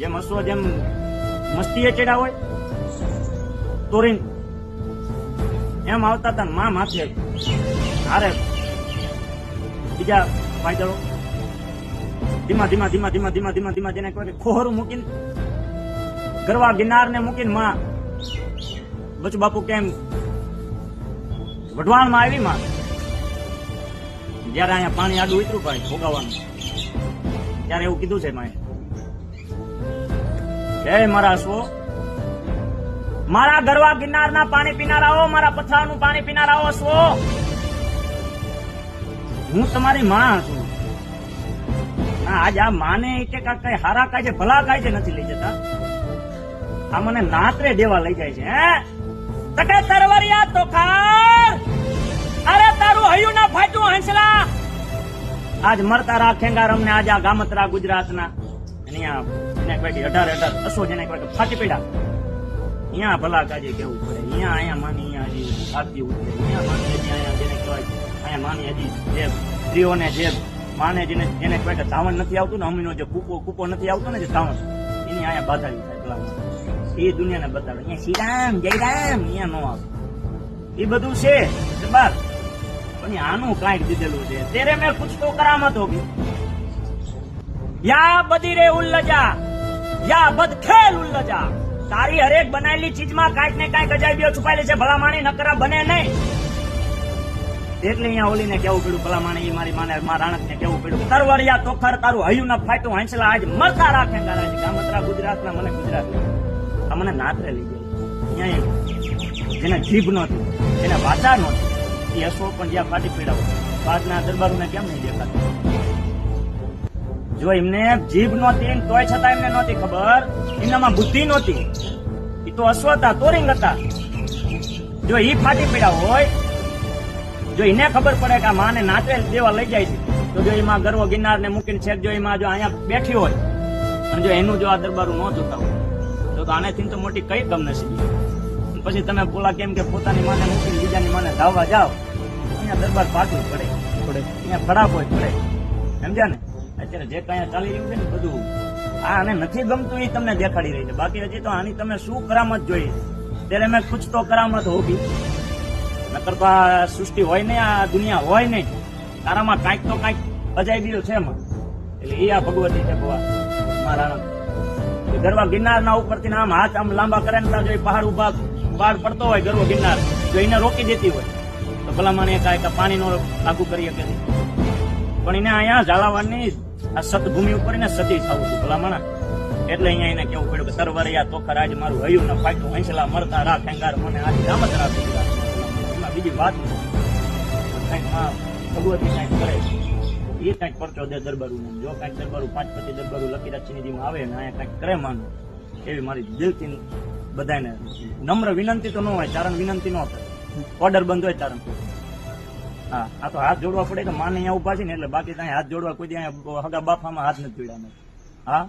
જેમ અશ્વ જેમ મસ્તીએ ચડ્યા હોય, તોરીન. એમ આવતા હતા મા માથે હારે બીજા પાયદળો ધીમા ધીમા ધીમા ધીમા ધીમા ધીમા ધીમા જેને કહેવાય કે ખોહરું મૂકીને, ગરવા ગિનારને મૂકીને માં, બચુ બાપુ કેમ વઢવાણમાં આવી માં? જયારે અહીંયા પાણી આડું ઉતરું ભાઈ, ભોગાવાનું. ત્યારે એવું કીધું છે માએ. જય મારા અશ્વો. મારા ગરવા ગિરનારના પાણી પીનારાઓ, મારા પથરાનું પાણી પીનારાઓ, અશ્વો. હું તમારી માં છું. આજ આ માને કે કઈ હારા કાય છે, ભલા કાય છે નથી લઈ જતા. આ મને નાતરે દેવા લઈ જાય છે, હે? તકે તરવરિયા તો ખાર. અરે તારું હયું ના ફાટ્યું હંસલા. આજ મરતા રાખેંગા રમને આજ આ ગામતરા ગુજરાતના. અને અહીંયા પડ્યા. અહીંયા ભલા ધાવણ નથી આવતું ને અમીનો જે કૂપો કૂપો નથી આવતો ને જે ધાવણ એની અહીંયા બાધાવી થાય ભલા. એ દુનિયાને અહીંયા શ્રીરામ, જયરામ અહીંયા નો આવે. એ બધું છે. બસ પણ આનું કાંઈક દીધેલું છે. તેરે મેં કુછ તો કરામત હોગી. યા બધી રે ઉલ્લજા. યા બદ ખેલ ઉલ્લજા. તારી હરેક બનાયેલી ચીજમાં કાંઈક ને કાંઈક અજાયબીઓ છુપાયેલી છે ભલા માણી નકરા બને નહીં. એટલે અહીંયા ઓલીને કેવું પડ્યું ભલા માણે ઈ મારી માને, મારા રાણક ને કેવું પડ્યું તરવરિયા તોખર તારું હયું ના ફાટું હંસલા આજ મરતા રાખે તારા ગામતરા ગુજરાતના, મને ગુજરાત આ મને નાતરે લઈ ગયો. અહીંયા જેને જીભ નહોતી એને વાચા નહોતી, એ અશો પણ જ્યાં ફાટી પીડાવો બાદના દરબારોને કેમ નહીં દેખાતા? જો એમને જીભ નહોતી તોય છતાં એમને નહોતી ખબર એમનામાં બુદ્ધિ નહોતી. એ તો અશ્વ હતા તોરિંગ હતા. જો એ ફાટી પડ્યા હોય, જો એને ખબર પડે કે આ માને નાચે દેવા લઈ જાય છે, તો જો એમાં ગર્વ ગિરનાર ને મૂકીને છેક જો એમાં જો અહીંયા બેઠી હોય, અને જો એનું જો આ દરબારું ન જોતા હોય, તો તો આનેથી તો મોટી કઈ કમ નસીબી પછી તમે બોલા કેમ કે પોતાની માને મૂકીને બીજાની માને ધાવવા જાઓ, અહીંયા દરબાર પાટવું પડે પડે. અહીંયા ખરાબ હોય પડે. સમજ્યા ને? અત્યારે જે કઈ ચાલી રહ્યું છે ને બધું, આ આને નથી ગમતું એ તમને દેખાડી રહી છે. બાકી હજી તો આની તમે શું કરામત જોઈ? ત્યારે મેં કુછ તો કરામત હોગી નકર તો આ સૃષ્ટિ હોય નહીં આ દુનિયા હોય નહીં તારામાં કાંઈક તો કાંઈક અજાયબીઓ છે એમાં. એટલે એ આ ભગવતી છે ભગવાન મારા ગરવા ગિરનારના ઉપરથી આમ હાથ આમ લાંબા કરે ને જો પહાડ ઊભા પહાડ પડતો હોય ગરવો ગિરનાર, જો એને રોકી દેતી હોય, તો ભલામણ મને કાંઈક પાણીનો લાગુ કરી શકે પણ એને અહીંયા ઝાલાવાડની આ સતભૂમિ ઉપર એને સતી થવું છું ભલા માણા એટલે અહીંયા એને કેવું પડ્યું કે તરવરિયા તોખર આજ મારું હયું ને ફાટ્યું હંસલા મરતા રાખ અંગાર મને આજ ગામત રાખી એમાં બીજી વાત. કાંઈકમાં ભગવતી કાંઈક કરે એ કાંઈક પરચો દે દરબારું જો કાંઈક દરબારું પાંચ પછી દરબારું લકી રચીનીજીમાં આવે ને, અહીંયા કાંઈક કરે માનું. એવી મારી દિલથી બધાને નમ્ર વિનંતી તો ન હોય, ચારણ વિનંતી ન થાય. ઓર્ડર બંધ હોય ચારણ હા, આ તો હાથ જોડવા પડે તો માને અહીંયા ઊભા છે ને, એટલે બાકી ત્યાં હાથ જોડવા કોઈ હગા બાફામાં હાથ નથી જોડ્યા હા?